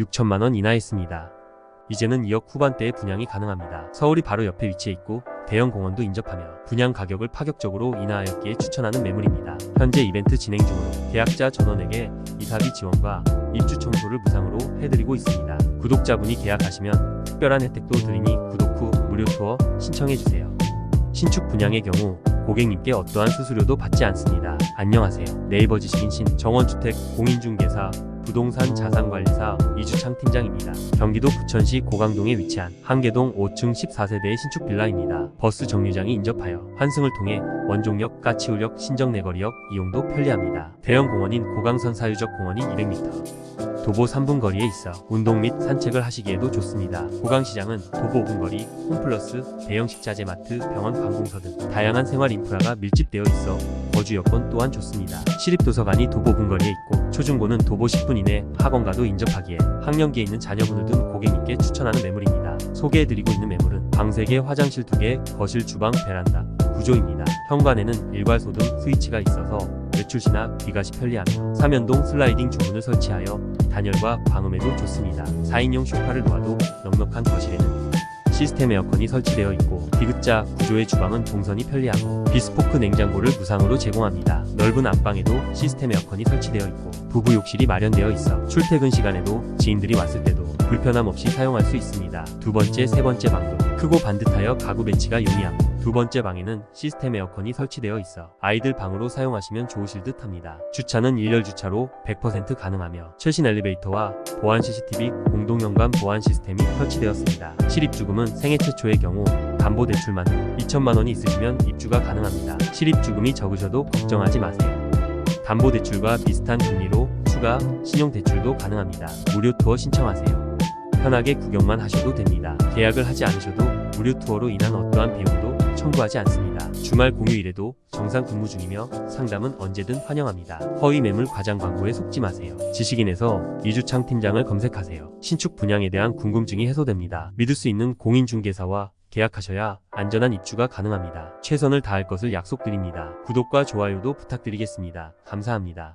6천만 원 이하였습니다. 이제는 2억 후반대의 분양이 가능합니다. 서울이 바로 옆에 위치해 있고 대형 공원도 인접하며 분양 가격을 파격적으로 인하하였기에 추천하는 매물입니다. 현재 이벤트 진행 중으로 계약자 전원에게 이사비 지원과 입주 청소를 무상으로 해드리고 있습니다. 구독자분이 계약하시면 특별한 혜택도 드리니 구독 후 무료 투어 신청해주세요. 신축 분양의 경우 고객님께 어떠한 수수료도 받지 않습니다. 안녕하세요. 네이버 지식인 신 정원주택 공인중개사 부동산 자산관리사 이주창 팀장입니다. 경기도 부천시 고강동에 위치한 한계동 5층 14세대의 신축 빌라입니다. 버스 정류장이 인접하여 환승을 통해 원종역, 까치울역, 신정내거리역 이용도 편리합니다. 대형 공원인 고강선 사유적 공원이 200m. 도보 3분 거리에 있어 운동 및 산책을 하시기에도 좋습니다. 고강시장은 도보 5분 거리, 홈플러스, 대형 식 자재 마트, 병원 관공서 등 다양한 생활 인프라가 밀집되어 있어 거주 여건 또한 좋습니다. 시립도서관이 도보 5분 거리에 있고 초중고는 도보 10분 이내 학원과도 인접하기에 학령기에 있는 자녀분을 둔 고객님께 추천하는 매물입니다. 소개해드리고 있는 매물은 방 3개, 화장실 2개, 거실, 주방, 베란다 구조입니다. 현관에는 일괄소 등 스위치가 있어서 외출 시나 귀가 시 편리하며 사면동 슬라이딩 주문을 설치하여 단열과 방음에도 좋습니다. 4인용 쇼파를 놓아도 넉넉한 거실에는 시스템 에어컨이 설치되어 있고 디귿자 구조의 주방은 동선이 편리하고 비스포크 냉장고를 무상으로 제공합니다. 넓은 안방에도 시스템 에어컨이 설치되어 있고 부부 욕실이 마련되어 있어 출퇴근 시간에도 지인들이 왔을 때도 불편함 없이 사용할 수 있습니다. 두 번째, 세 번째 방도 크고 반듯하여 가구 배치가 용이하고 두 번째 방에는 시스템 에어컨이 설치되어 있어 아이들 방으로 사용하시면 좋으실 듯 합니다. 주차는 일렬 주차로 100% 가능하며 최신 엘리베이터와 보안 CCTV 공동 연관 보안 시스템이 설치되었습니다. 실입주금은 생애 최초의 경우 담보대출만 2천만 원이 있으시면 입주가 가능합니다. 실입주금이 적으셔도 걱정하지 마세요. 담보대출과 비슷한 금리로 추가 신용대출도 가능합니다. 무료 투어 신청하세요. 편하게 구경만 하셔도 됩니다. 계약을 하지 않으셔도 무료 투어로 인한 어떠한 비용도 청구하지 않습니다. 주말 공휴일에도 정상 근무 중이며 상담은 언제든 환영합니다. 허위 매물 과장 광고에 속지 마세요. 지식인에서 이주창 팀장을 검색하세요. 신축 분양에 대한 궁금증이 해소됩니다. 믿을 수 있는 공인중개사와 계약하셔야 안전한 입주가 가능합니다. 최선을 다할 것을 약속드립니다. 구독과 좋아요도 부탁드리겠습니다. 감사합니다.